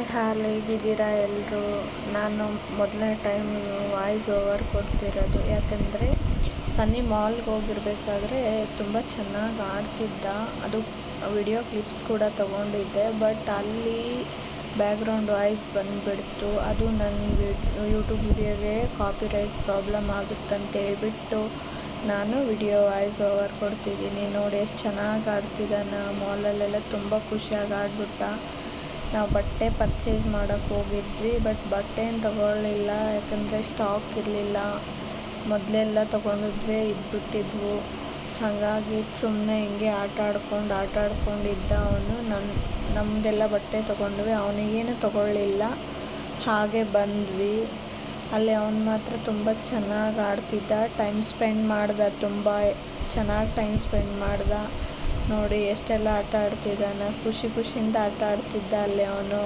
Hi ಹಾಲ್ ಹೇಗಿದ್ದೀರಾ ಎಲ್ಲರೂ ನಾನು ಮೊದಲನೇ ಟೈಮ್ ವಾಯ್ಸ್ ಓವರ್ ಕೊಡ್ತಿರೋದು. ಯಾಕಂದರೆ ಸನ್ನಿ ಮಾಲ್ಗೆ ಹೋಗಿರ್ಬೇಕಾದ್ರೆ ತುಂಬ ಚೆನ್ನಾಗಿ ಆಡ್ತಿದ್ದ. ಅದು ವಿಡಿಯೋ ಕ್ಲಿಪ್ಸ್ ಕೂಡ ತೊಗೊಂಡಿದ್ದೆ. ಬಟ್ ಅಲ್ಲಿ ಬ್ಯಾಕ್ಗ್ರೌಂಡ್ ವಾಯ್ಸ್ ಬಂದುಬಿಡ್ತು. ಅದು ನನ್ನ ಯೂಟ್ಯೂಬ್ ವಿಡಿಯೋಗೆ ಕಾಪಿರೈಟ್ ಪ್ರಾಬ್ಲಮ್ ಆಗುತ್ತಂತ ಹೇಳ್ಬಿಟ್ಟು ನಾನು ವಿಡಿಯೋ ವಾಯ್ಸ್ ಓವರ್ ಕೊಡ್ತಿದ್ದೀನಿ. ನೋಡಿ ಎಷ್ಟು ಚೆನ್ನಾಗಿ ಆಡ್ತಿದ್ದಾನೆ ಮಾಲಲ್ಲೆಲ್ಲ ತುಂಬ ಖುಷಿಯಾಗಿ ಆಡ್ಬಿಟ್ಟ. ನಾವು ಬಟ್ಟೆ ಪರ್ಚೇಸ್ ಮಾಡೋಕ್ಕೆ ಹೋಗಿದ್ವಿ ಬಟ್ ಬಟ್ಟೆ ಏನು ತಗೊಳ್ಳಿಲ್ಲ. ಯಾಕಂದರೆ ಸ್ಟಾಕ್ ಇರಲಿಲ್ಲ. ಮೊದಲೆಲ್ಲ ತೊಗೊಂಡಿದ್ವೇ, ಇದ್ಬಿಟ್ಟಿದ್ವು. ಹಾಗಾಗಿ ಸುಮ್ಮನೆ ಹಿಂಗೆ ಆಟ ಆಡ್ಕೊಂಡು, ಆಟ ಆಡ್ಕೊಂಡಿದ್ದ ಅವನು. ನನ್ನ ನಮ್ಮದೆಲ್ಲ ಬಟ್ಟೆ ತೊಗೊಂಡ್ವಿ. ಅವನಿಗೇನು ತಗೊಳ್ಳಿಲ್ಲ. ಹಾಗೆ ಬಂದ್ವಿ. ಅಲ್ಲಿ ಅವನು ಮಾತ್ರ ತುಂಬ ಚೆನ್ನಾಗಿ ಆಡ್ತಿದ್ದ. ಟೈಮ್ ಸ್ಪೆಂಡ್ ಮಾಡ್ದ, ತುಂಬ ಚೆನ್ನಾಗಿ ಟೈಮ್ ಸ್ಪೆಂಡ್ ಮಾಡ್ದ. ನೋಡಿ ಎಷ್ಟೆಲ್ಲ ಆಟ ಆಡ್ತಿದ್ದಾನೆ. ಖುಷಿ ಖುಷಿಯಿಂದ ಆಟ ಆಡ್ತಿದ್ದ ಅಲ್ಲಿ ಅವನು.